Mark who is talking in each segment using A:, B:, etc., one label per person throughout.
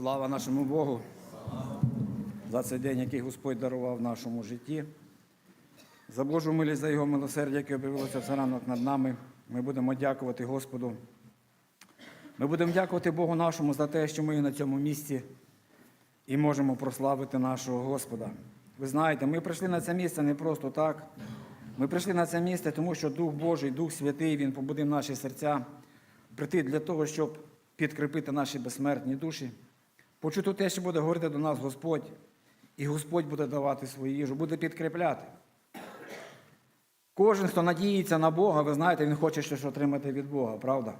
A: Слава нашому Богу за цей день, який Господь дарував в нашому житті. За Божу милість, за Його милосердя, яке об'явилося в ранок над нами. Ми будемо дякувати Господу. Ми будемо дякувати Богу нашому за те, що ми на цьому місці і можемо прославити нашого Господа. Ви знаєте, ми прийшли на це місце не просто так. Ми прийшли на це місце, тому що Дух Божий, Дух Святий, Він побудив наші серця прийти для того, щоб підкріпити наші безсмертні душі, почути те, що буде говорити до нас Господь, і Господь буде давати свою їжу, буде підкріпляти. Кожен, хто надіється на Бога, ви знаєте, він хоче щось отримати від Бога, правда?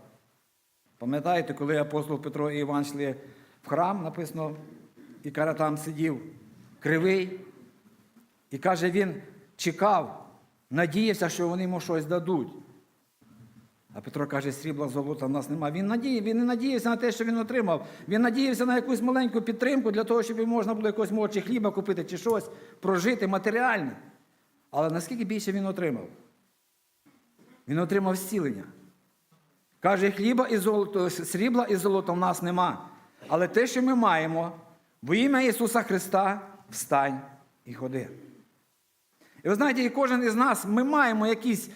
A: Пам'ятаєте, коли апостол Петро і Іван йшли в храм, написано, і каже, там сидів кривий, і каже, він чекав, надіявся, що вони йому щось дадуть. А Петро каже, срібла золота в нас немає. Він надіяв, він не надіявся на те, що він отримав. Він надіявся на якусь маленьку підтримку для того, щоб йому можна було якось чи хліба купити, чи щось прожити матеріальне. Але наскільки більше він отримав? Він отримав зцілення. Каже, хліба і золото, срібла і золота в нас нема. Але те, що ми маємо, во ім'я Ісуса Христа, встань і ходи. І ви знаєте, і кожен із нас, ми маємо якісь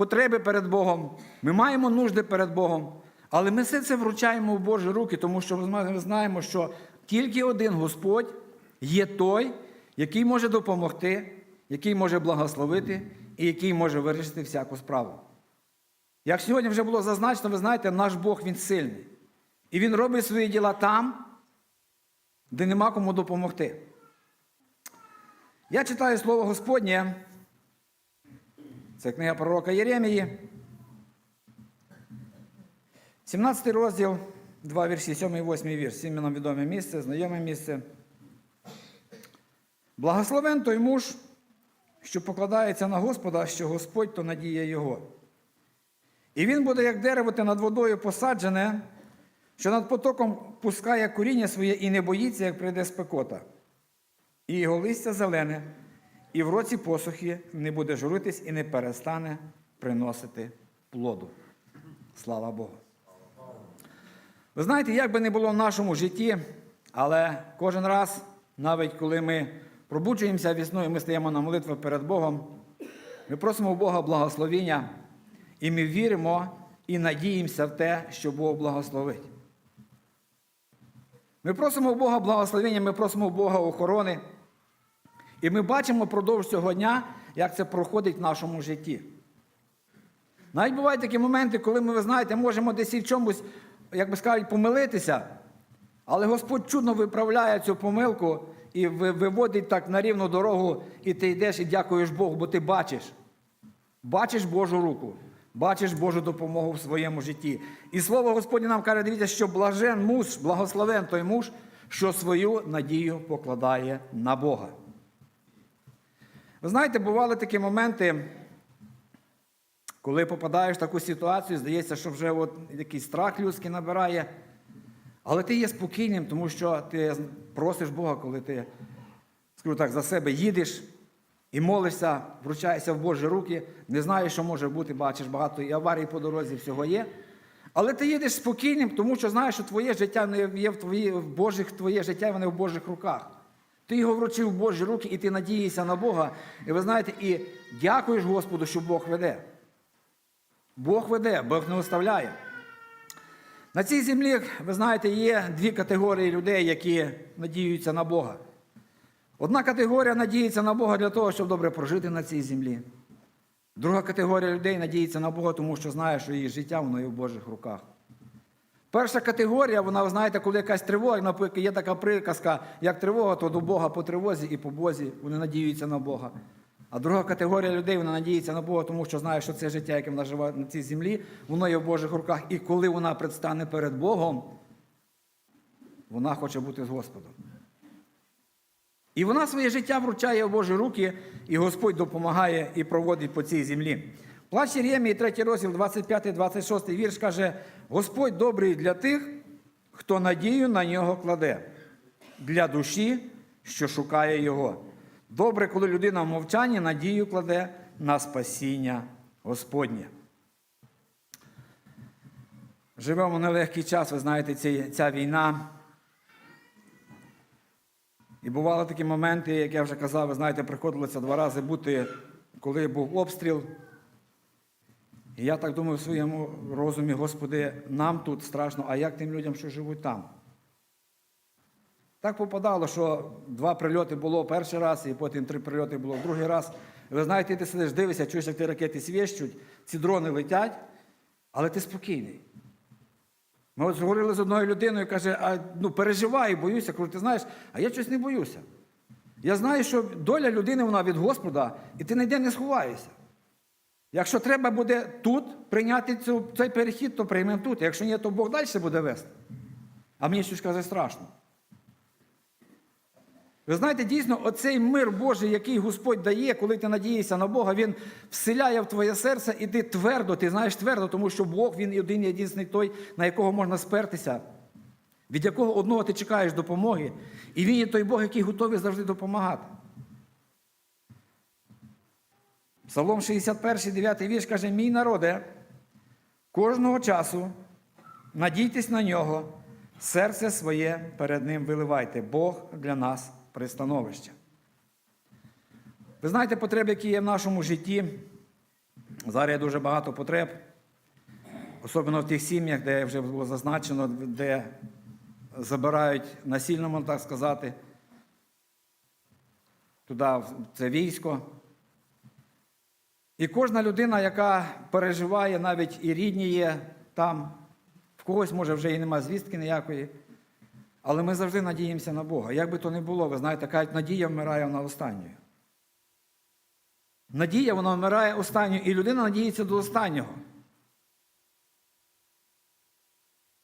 A: потреби перед Богом, ми маємо нужди перед Богом, але ми все це вручаємо в Божі руки, тому що ми знаємо, що тільки один Господь є той, який може допомогти, який може благословити і який може вирішити всяку справу. Як сьогодні вже було зазначено, ви знаєте, наш Бог він сильний. І Він робить свої діла там, де нема кому допомогти. Я читаю слово Господнє. Це книга пророка Єремії. 17 розділ, 2 вірші, 7 і 8 вірш. Всім нам відоме місце, знайоме місце. Благословен той муж, що покладається на Господа, що Господь то надія його. І він буде, як дерево те над водою посаджене, що над потоком пускає коріння своє і не боїться, як прийде спекота. І його листя зелене, і в році посухи не буде журитись і не перестане приносити плоду. Слава Богу. Ви знаєте, як би не було в нашому житті, але кожен раз, навіть коли ми пробуджуємося вісною, ми стаємо на молитву перед Богом, ми просимо у Бога благословіння, і ми віримо і надіємося в те, що Бог благословить. Ми просимо у Бога благословення, ми просимо у Бога охорони. І ми бачимо впродовж цього дня, як це проходить в нашому житті. Навіть бувають такі моменти, коли ми, ви знаєте, можемо десь і в чомусь, як би сказати, помилитися, але Господь чудно виправляє цю помилку і виводить так на рівну дорогу, і ти йдеш і дякуєш Богу, бо ти бачиш. Бачиш Божу руку, бачиш Божу допомогу в своєму житті. І слово Господнє нам каже, дивіться, що блажен муж, благословен той муж, що свою надію покладає на Бога. Ви знаєте, бували такі моменти, коли попадаєш в таку ситуацію, здається, що вже от якийсь страх людський набирає, але ти є спокійним, тому що ти просиш Бога, коли ти, скажу так, за себе їдеш і молишся, вручаєшся в Божі руки, не знаєш, що може бути, бачиш, багато і аварій по дорозі всього є. Але ти їдеш спокійним, тому що знаєш, що твоє життя не є в твої, в Божих, твоє життя воно в Божих руках. Ти його вручив в Божі руки, і ти надієшся на Бога. І ви знаєте, і дякуєш Господу, що Бог веде. Бог веде, Бог не оставляє. На цій землі, ви знаєте, є дві категорії людей, які надіються на Бога. Одна категорія надіється на Бога для того, щоб добре прожити на цій землі. Друга категорія людей надіється на Бога, тому що знає, що її життя воно є в Божих руках. Перша категорія, вона, ви знаєте, коли якась тривога, наприклад, є така приказка, як тривога, то до Бога по тривозі і по Бозі, вони надіються на Бога. А друга категорія людей, вона надіється на Бога, тому що знає, що це життя, яке вона живе на цій землі, воно є в Божих руках. І коли вона предстане перед Богом, вона хоче бути з Господом. І вона своє життя вручає в Божі руки, і Господь допомагає і проводить по цій землі. Плач Єремії, 3 розділ, 25-26 вірш каже: Господь добрий для тих, хто надію на нього кладе, для душі, що шукає Його. Добре, коли людина в мовчанні надію кладе на спасіння Господнє. Живемо нелегкий час, ви знаєте, ця війна І бували такі моменти, як я вже казав, ви знаєте, приходилося два рази бути, коли був обстріл. І я так думаю в своєму розумі, Господи, нам тут страшно, а як тим людям, що живуть там? Так попадало, що два прильоти було перший раз, і потім три прильоти було другий раз. Ви знаєте, ти сидиш, дивишся, чуєш, як ті ракети свіщуть, ці дрони летять, але ти спокійний. Ми от говорили з одною людиною, каже, а ну переживаю, боюся. Кажу, ти знаєш, а я щось не боюся. Я знаю, що доля людини вона від Господа, і ти ніде не сховаєшся. Якщо треба буде тут прийняти цю, цей перехід, то приймемо тут. Якщо ні, то Бог далі буде вести. А мені щось каже страшно. Ви знаєте, дійсно, оцей мир Божий, який Господь дає, коли ти надієшся на Бога, Він вселяє в твоє серце, і ти твердо, ти знаєш твердо, тому що Бог Він один єдиний той, на якого можна спертися, від якого одного ти чекаєш допомоги, і він є той Бог, який готовий завжди допомагати. Псалом 61, 9 вірш каже: Мій народе, кожного часу надійтесь на нього, серце своє перед ним виливайте. Бог для нас пристановище. Ви знаєте потреби, які є в нашому житті. Зараз є дуже багато потреб, особливо в тих сім'ях, де вже було зазначено, де забирають насильно, можна так сказати, туди це військо. І кожна людина, яка переживає, навіть і рідні є там, в когось, може, вже і нема звістки ніякої. Але ми завжди надіємося на Бога. Як би то не було, ви знаєте, кажуть, надія вмирає вона останньою. Надія вона вмирає останньою, і людина надіється до останнього.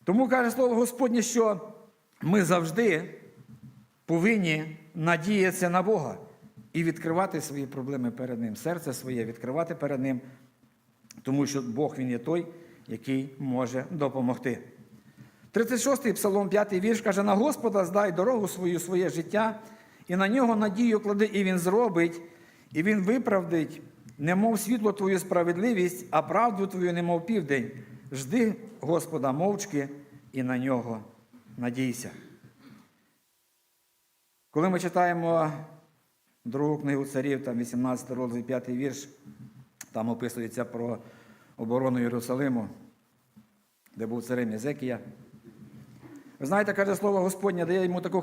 A: Тому каже слово Господнє, що ми завжди повинні надіятися на Бога і відкривати свої проблеми перед Ним, серце своє відкривати перед Ним, тому що Бог Він є той, який може допомогти. 36-й псалом, 5 вірш каже: на Господа здай дорогу свою, своє життя, і на нього надію клади, і Він зробить, і Він виправдить, немов світло твою справедливість, а правду твою, немов південь. Жди Господа мовчки і на нього надійся. Коли ми читаємо другу книгу царів, там 18 розділ, 5 вірш, там описується про оборону Єрусалиму, де був царем Єзекія. Ви знаєте, каже слово Господнє, дає йому таку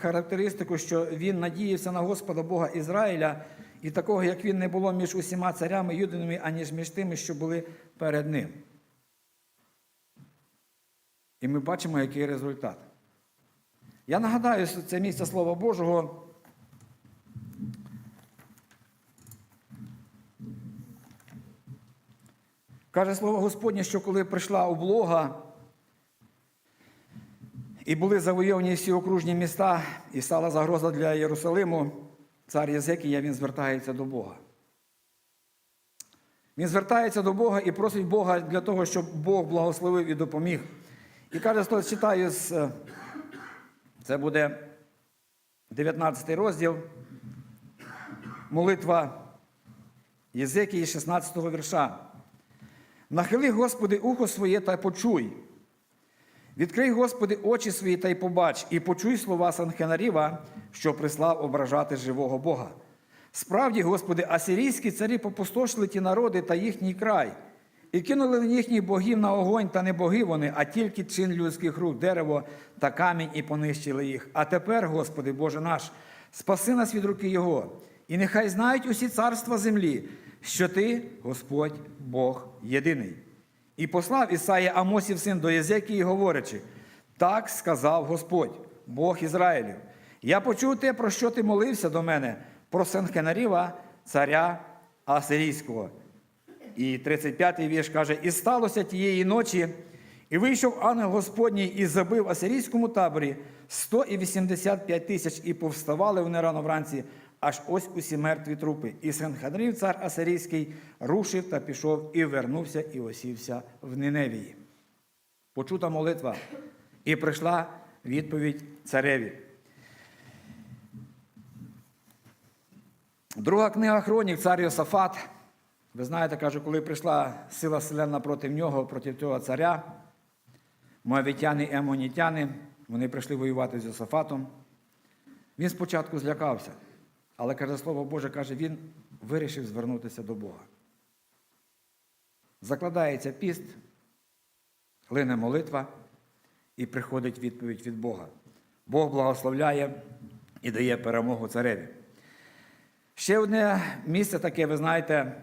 A: характеристику, що він надіявся на Господа Бога Ізраїля, і такого, як він, не було між усіма царями юдинами, аніж між тими, що були перед ним. І ми бачимо, який результат. Я нагадаю, це місце Слова Божого. Каже слово Господнє, що коли прийшла облога, і були завойовані всі окружні міста, і стала загроза для Єрусалиму, цар Єзекія, він звертається до Бога. Він звертається до Бога і просить Бога для того, щоб Бог благословив і допоміг. І каже, що читаю, з, це буде 19 розділ, молитва Єзекії 16 вірша. Нахили, Господи, ухо своє та почуй. Відкрий, Господи, очі свої та й побач, і почуй слова Санхенаріва, що прислав ображати живого Бога. Справді, Господи, асирійські царі попустошили ті народи та їхній край, і кинули їхніх богів на огонь, та не боги вони, а тільки чин людських рук, дерево та камінь, і понищили їх. А тепер, Господи, Боже наш, спаси нас від руки Його, і нехай знають усі царства землі, що Ти, Господь, Бог єдиний. І послав Ісая Амосів син до Єзекії, говорячи: так сказав Господь, Бог Ізраїлів. Я почув те, про що ти молився до мене, про Сенхенаріва, царя Асирійського. І 35-й вірш каже: І сталося тієї ночі, і вийшов ангел Господній і забив асирійському таборі 185 тисяч, і повставали вони рано вранці, аж ось усі мертві трупи. І Сенхенрів, цар Асирійський, рушив та пішов, і вернувся, і осівся в Ниневії. Почута молитва, і прийшла відповідь цареві. Друга книга Хронік, цар Йосафат. Ви знаєте, каже, коли прийшла сила селена проти нього, проти цього царя, моавітяни і емонітяни, вони прийшли воювати з Йосафатом. Він спочатку злякався, але каже Слово Боже, каже, він вирішив звернутися до Бога. Закладається піст, лине молитва і приходить відповідь від Бога. Бог благословляє і дає перемогу цареві. Ще одне місце таке, ви знаєте,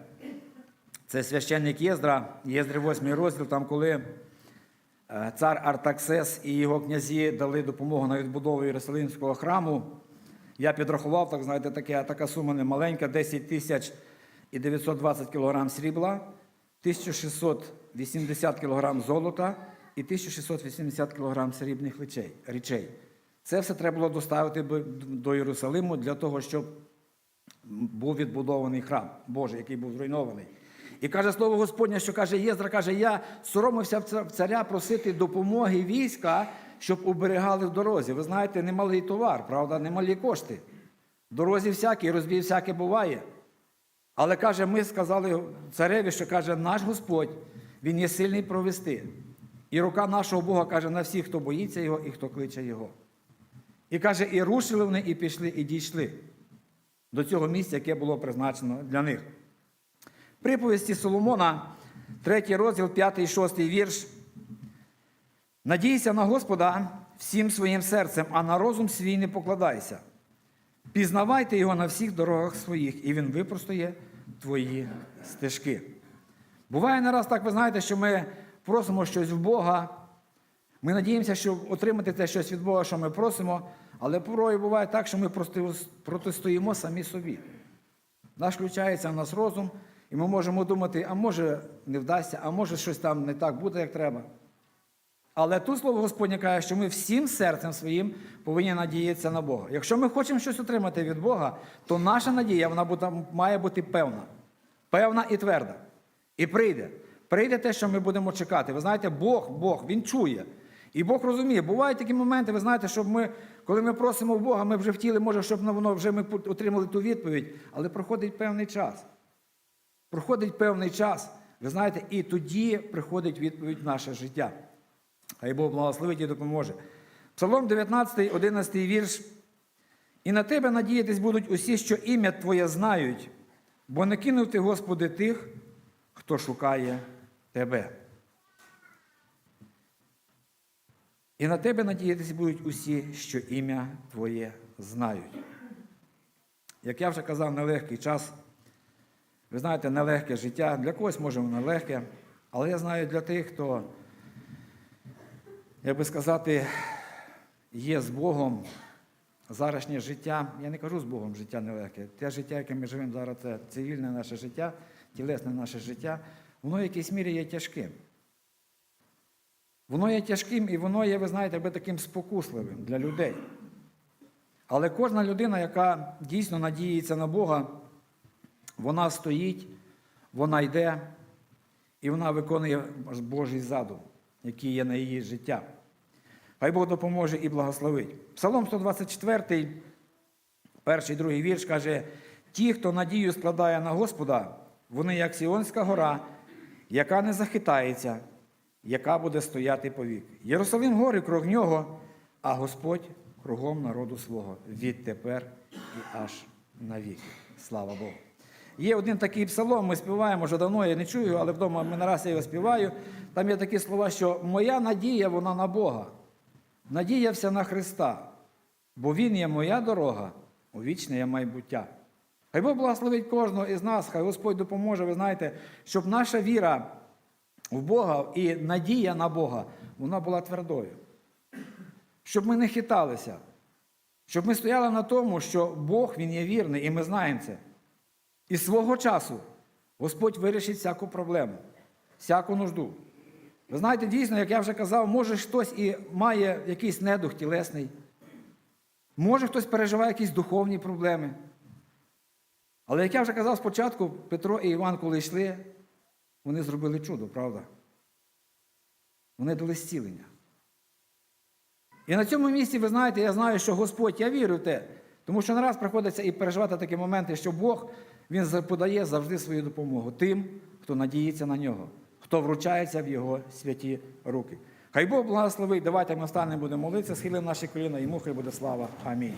A: це священник Єздра, Єздри 8 розділ, там коли е, цар Артаксес і його князі дали допомогу на відбудову Єрусалимського храму. Я підрахував, так знаєте, таке, така сума немаленька, 10 тисяч і 920 кілограм срібла, 1680 кілограм золота і 1680 кілограм срібних речей-. Це все треба було доставити до Єрусалиму для того, щоб був відбудований храм Божий, який був зруйнований. І каже слово Господнє, що каже Єздра, каже, я соромився в царя просити допомоги війська, щоб уберегали в дорозі. Ви знаєте, немалий товар, правда, немалі кошти. В дорозі всякий, розбій всяке буває. Але каже, ми сказали цареві, що каже, наш Господь, Він є сильний провести. І рука нашого Бога каже на всіх, хто боїться його і хто кличе його. І каже, і рушили вони, і пішли, і дійшли до цього місця, яке було призначено для них. Приповісті Соломона, 3 розділ, 5, 6 вірш. Надійся на Господа всім своїм серцем, а на розум свій не покладайся. Пізнавайте його на всіх дорогах своїх, і він випростує твої стежки. Буває не раз так, ви знаєте, що ми просимо щось в Бога. Ми надіємося, що отримати те щось від Бога, що ми просимо, але порою буває так, що ми протистоїмо самі собі. Наш включається в нас розум, і ми можемо думати, а може не вдасться, а може щось там не так буде, як треба. Але тут слово Господнє каже, що ми всім серцем своїм повинні надіятися на Бога. Якщо ми хочемо щось отримати від Бога, то наша надія вона має бути певна, певна і тверда. І прийде. Прийде те, що ми будемо чекати. Ви знаєте, Бог, Бог, Він чує. І Бог розуміє. Бувають такі моменти, ви знаєте, щоб ми, коли ми просимо Бога, ми вже втіли, може, щоб воно вже ми отримали ту відповідь, але проходить певний час. Проходить певний час, ви знаєте, і тоді приходить відповідь в наше життя. Хай Бог благословить і допоможе. Псалом 19, 11 вірш. І на тебе надіятись будуть усі, що ім'я Твоє знають, бо не кинув ти, Господи, тих, хто шукає Тебе. І на тебе надіятись будуть усі, що ім'я Твоє знають. Як я вже казав, нелегкий час. Ви знаєте, нелегке життя. Для когось може воно легке, але я знаю для тих, хто як би сказати, є з Богом зарашнє життя. Я не кажу з Богом життя нелегке. Те життя, яке ми живемо зараз, це цивільне наше життя, тілесне наше життя, воно в якійсь мірі є тяжким. Воно є тяжким і воно є, ви знаєте, би таким спокусливим для людей. Але кожна людина, яка дійсно надіється на Бога, вона стоїть, вона йде і вона виконує Божий задум, який є на її життя. Хай Бог допоможе і благословить. Псалом 124, перший другий вірш каже: ті, хто надію складає на Господа, вони як Сіонська гора, яка не захитається, яка буде стояти повік. Єрусалим гори круг нього, а Господь кругом народу свого відтепер і аж навіки. Слава Богу. Є один такий псалом, ми співаємо вже давно, я не чую, але вдома ми нараз я його співаю. Там є такі слова, що моя надія, вона на Бога. Надія вся на Христа, бо Він є моя дорога у вічне є майбуття. Хай Бог благословить кожного із нас, хай Господь допоможе, ви знаєте, щоб наша віра в Бога і надія на Бога, вона була твердою. Щоб ми не хиталися, щоб ми стояли на тому, що Бог Він є вірний, і ми знаємо це. І свого часу Господь вирішить всяку проблему, всяку нужду. Ви знаєте, дійсно, як я вже казав, може хтось і має якийсь недух тілесний, може хтось переживає якісь духовні проблеми. Але як я вже казав спочатку, Петро і Іван, коли йшли, вони зробили чудо, правда? Вони дали зцілення. І на цьому місці, ви знаєте, я знаю, що Господь, я вірю в те, тому що нараз приходиться і переживати такі моменти, що Бог Він подає завжди свою допомогу тим, хто надіється на нього, хто вручається в Його святі руки. Хай Бог благословить, давайте ми встанемо, будемо молитися, схилимо наші коліна, йому хай буде слава. Амінь.